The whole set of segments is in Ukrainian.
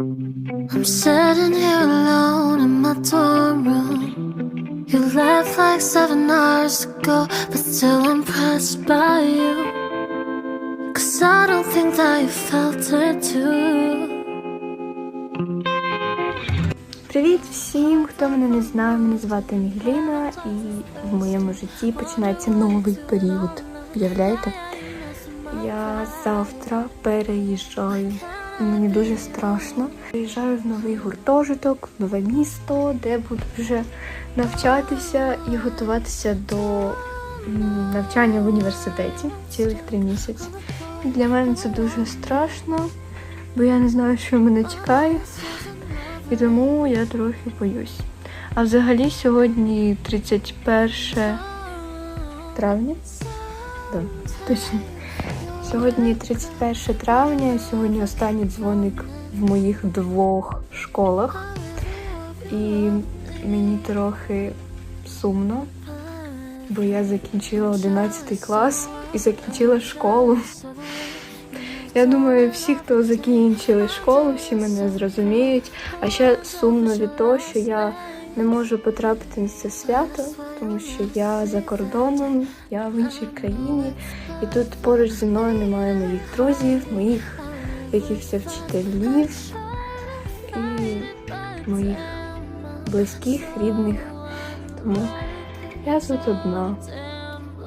I'm sitting here alone in my dorm room. You left like seven hours ago, but still impressed by you. Cause I don't think that you felt it too. Привіт всім, хто мене не знає. Мене звати Ангеліна, і в моєму житті починається новий період. Уявляєте? Я завтра переїжджаю. Мені дуже страшно. Приїжджаю в новий гуртожиток, в нове місто, де буду вже навчатися і готуватися до навчання в університеті цілих три місяці. І для мене це дуже страшно, бо я не знаю, що мене чекає. І тому я трохи боюсь. А взагалі сьогодні 31 травня. Да, точно. Сьогодні 31 травня, сьогодні останній дзвоник в моїх двох школах. І мені трохи сумно, бо я закінчила 11 клас і закінчила школу. Я думаю, всі, хто закінчили школу, всі мене зрозуміють. А ще сумно від того, що я не можу потрапити на це свято, тому що я за кордоном, я в іншій країні, і тут поруч зі мною немає моїх друзів, моїх якихось вчителів і моїх близьких, рідних. Тому я тут одна.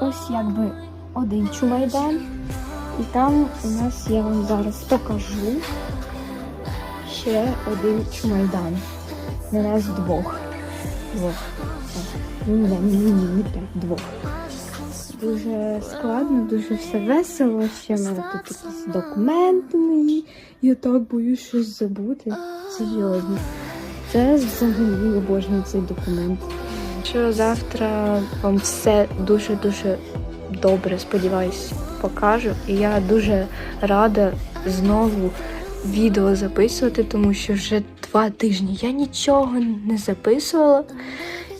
Ось якби один чумайдан. І там у нас я вам зараз покажу ще один чумайдан. На нас двох. Двох. Ні, ні, ні, не прям двох. Дуже складно, дуже все весело. Ще в мене тут якісь документи мої. Я так боюсь щось забути. Серйозно. Це взагалі обожнюю цей документ. Що завтра вам все дуже-дуже добре, сподіваюсь, покажу. І я дуже рада знову відео записувати, тому що вже два тижні я нічого не записувала.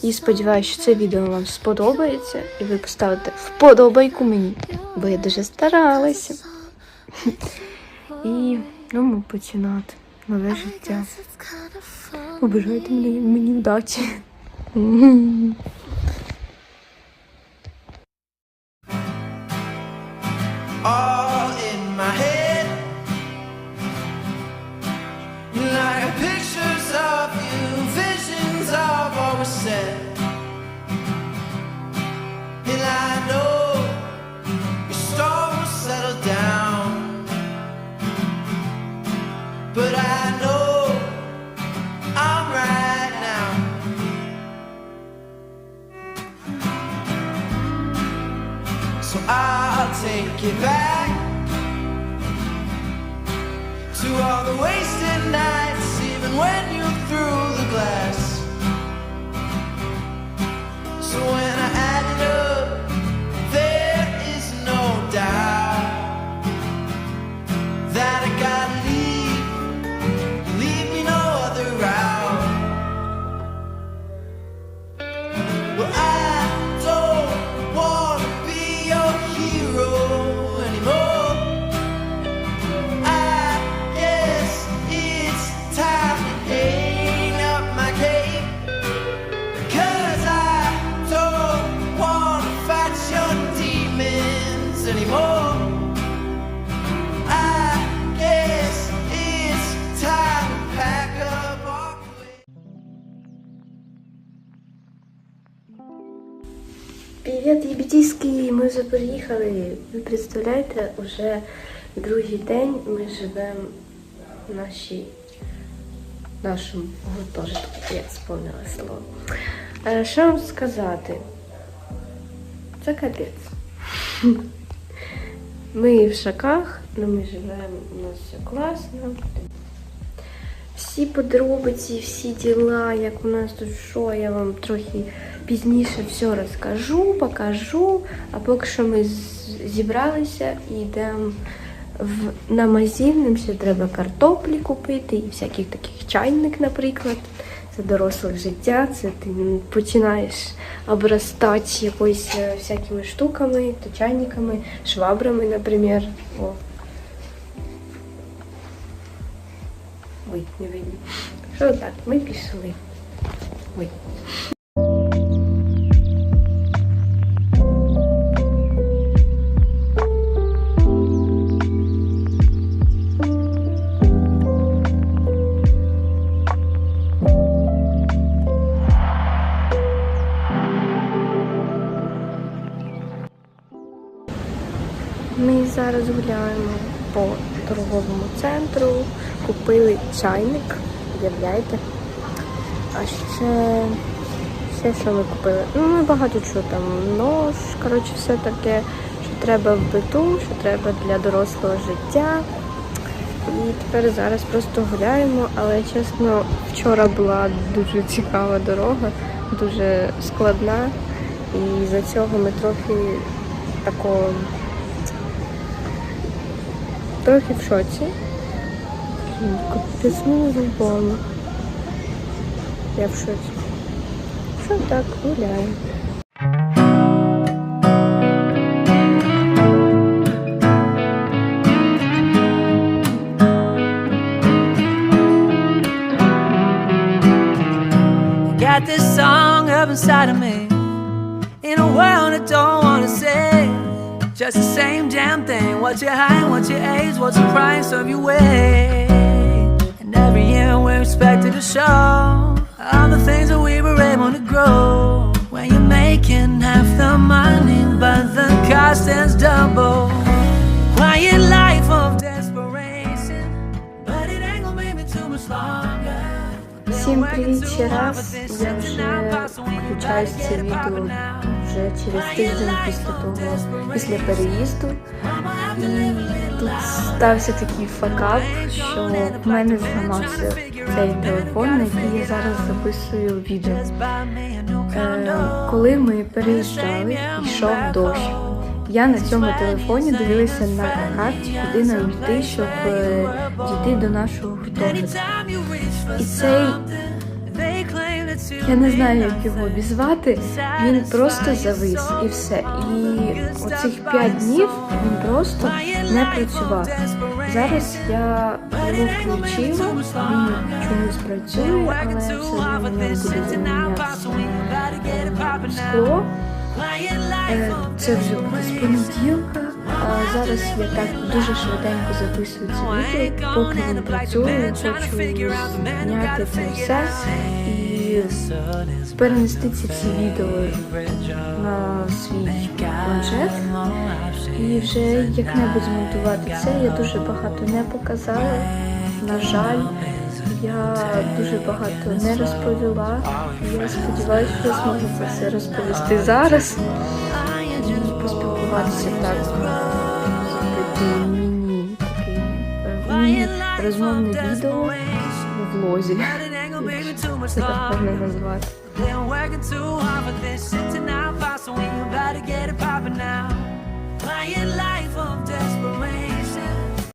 І сподіваюся, що це відео вам сподобається, і ви поставите вподобайку мені, бо я дуже старалася. І ну, починати нове життя. Побажайте мені, мені вдачі. all back to all the wasted nights, even when you Привіт, єбітійський! Ми вже приїхали. Ви представляєте, уже другий день ми живемо в нашій, нашому гуртожитку. Я сповнила слово. Е, Що вам сказати? Це капець. Ми в шаках, але ми живемо, у нас все класно. Всі подробиці, всі діла, як у нас тут що, я вам трохи пізніше все розкажу, покажу. А поки що ми зібралися і йдемо в, на магазин. Нам ще треба картоплі купити і всяких таких чайник, наприклад. Це доросле життя, це ти починаєш обростати якоюсь е, всякими штуками, то чайниками, швабрами, наприклад. О. Ой, не видно. Що так, ми пішли. Ой. Ми зараз гуляємо по торговому центру, купили чайник, уявляєте? А ще, ще що ми купили? Ну, ми багато чого там. Нож, коротше, все таке, що треба в биту, що треба для дорослого життя. І тепер зараз просто гуляємо, але чесно, вчора була дуже цікава дорога, дуже складна. І за цього ми трохи такого трохи в шоці. Блін, Капець мені зубами. Я в шоці. Що так, гуляємо. Got this song up inside of me In a world I don't wanna say Just the same damn thing What's your height, what's your age, what's the price of your weight And every year we're expected to show All the things that we were able to grow When you're making half the money But the cost is double Quiet life of desperation But it ain't gonna make me too much longer Всім привіт ще раз. Я вже включаю це відео вже через тиждень після того, після переїзду. І тут стався такий факап, що в мене зламався цей телефон, який я зараз записую відео. Е, коли ми переїжджали, йшов дощ. Я на цьому телефоні дивилася на карті, куди нам йти, щоб е, дійти до нашого гуртожитку. І цей я не знаю, як його обізвати. Він просто завис і все. І оцих п'ять днів він просто не працював. Зараз я його включила, він чомусь працює, але все одно. Е, Це вже з понеділка. А зараз я так дуже швиденько записую це відео, поки він працює, хочу зняти це все і перенести ці відео на свій планшет. І вже як-небудь змонтувати це. Я дуже багато не показала. На жаль, я дуже багато не розповіла. Я сподіваюся, що зможу це все розповісти зараз і поспілкуватися так. е, розмовне відео в влозі. baby, too much love. Been working too hard for this shit to not so we about to get it poppin' now. Playing life of desperation.